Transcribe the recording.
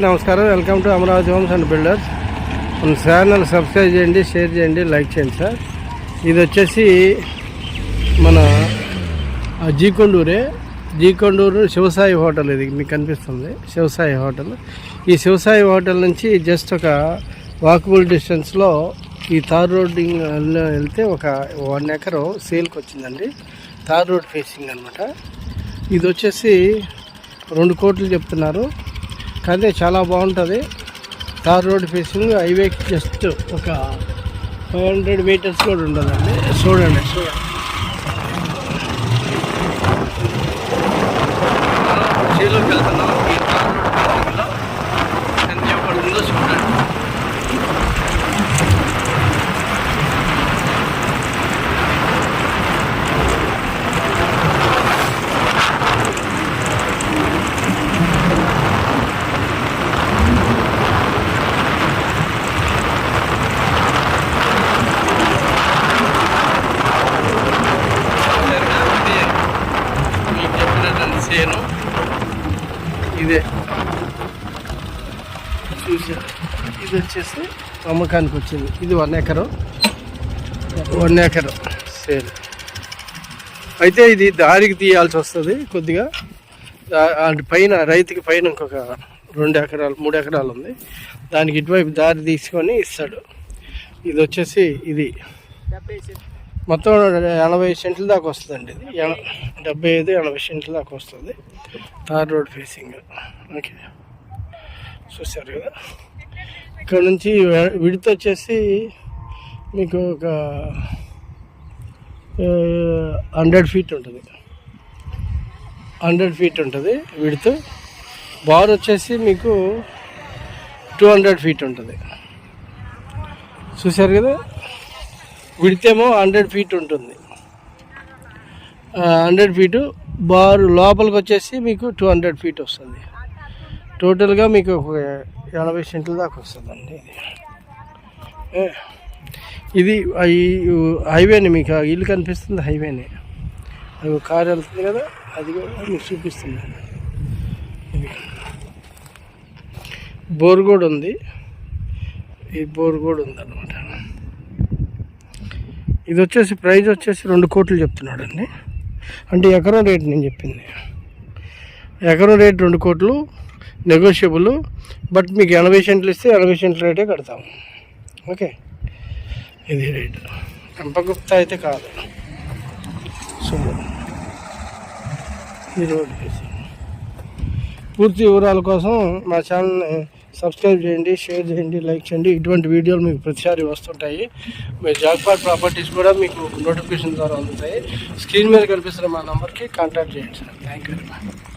నమస్కారం. Welcome to Amaravati homes and builders మన channel subscribe చేయండి షేర్ చేయండి లైక్ చేయండి సార్. ఇది వచ్చేసి మన జీకొండూరే. జీకొండూరు శివసాయి హోటల్ ఇది మీకు కనిపిస్తుంది. శివసాయి హోటల్. ఈ శివసాయి హోటల్ నుంచి జస్ట్ ఒక వాకబుల్ డిస్టెన్స్లో ఈ తార్ రోడ్డింగ్ వెళ్తే ఒక వన్ ఎకర్ సేల్కి వచ్చిందండి. తార్ రోడ్ ఫేసింగ్ అనమాట ఇది వచ్చేసి రెండు కోట్లు చెప్తున్నారు. కానీ చాలా బాగుంటుంది. తార్ రోడ్ ఫేసింగ్ హైవేకి జస్ట్ ఒక ఫైవ్ హండ్రెడ్ మీటర్స్ కూడా ఉండదండి చూడండి. చూడండి చేలోకి వెళ్తున్నాం ఈ తార్ రోడ్ ఫేసింగ్లో ఎంత చెప్పబడుతుందో చూడండి ఇది మీకు చెప్పినట్టు సేను ఇదే. చూసారు ఇది వచ్చేసి అమ్మకానికి వచ్చింది. ఇది one acre. One acre. Sale. అయితే ఇది దారికి తీయాల్సి వస్తుంది కొద్దిగా. అంటే పైన రైతుకి పైన ఇంకొక రెండు ఎకరాలు మూడు ఎకరాలు ఉంది. దానికి ఇటువైపు దారి తీసుకొని ఇస్తాడు. ఇది వచ్చేసి ఇది. మొత్తం ఎనభై సెంట్ల దాకా వస్తుందండి. ఇది ఎన- డెబ్బై ఐదు ఎనభై సెంట్ల దాకా వస్తుంది. Tar road facing. ఓకే. చూసారు కదా. ఇక్కడ నుంచి వె- విడత వచ్చేసి మీకు ఒక హండ్రెడ్ ఫీట్ ఉంటుంది. హండ్రెడ్ ఫీట్ ఉంటుంది విడత. బార్ వచ్చేసి మీకు టూ హండ్రెడ్ ఫీట్ ఉంటుంది. చూసారు కదా? విడితేమో హండ్రెడ్ ఫీట్ ఉంటుంది. Hundred feet. బారు లోపలికి వచ్చేసి మీకు టూ హండ్రెడ్ ఫీట్ వస్తుంది. టోటల్గా మీకు ఒక ఎనభై సెంట్ల దాకా వస్తుందండి. ఇది ఇది ఈ హైవేని మీకు ఆ ఇల్లు కనిపిస్తుంది హైవేని. అది కారు వెళ్తుంది కదా అది కూడా మీకు చూపిస్తుంది. ఇది బోర్ కూడా ఉంది. ఈ బోర్ కూడా ఉందన్నమాట. ఇది వచ్చేసి ప్రైజ్ వచ్చేసి రెండు కోట్లు చెప్తున్నాడు అండి అంటే ఎకరం రేట్ నేను చెప్పింది. ఎకరం రేట్ రెండు కోట్లు నెగోషియబుల్ బట్ మీకు ఎనభై సెంట్లు ఇస్తే ఎనభై సెంట్ల రేటే కడతాము ఓకే? ఇది రేట్. పెంపగుప్త అయితే కాదు. సో ఈ పూర్తి వివరాల కోసం మా ఛానల్ని సబ్స్క్రైబ్ చేయండి షేర్ చేయండి లైక్ చేయండి. ఇటువంటి వీడియోలు మీకు ప్రతిసారి వస్తుంటాయి. మీ జాక్పాట్ ప్రాపర్టీస్ కూడా మీకు నోటిఫికేషన్ ద్వారా అందుతాయి. స్క్రీన్ మీద కనిపిస్తున్న మా నెంబర్కి కాంటాక్ట్ చేయండి sir. Thank you very much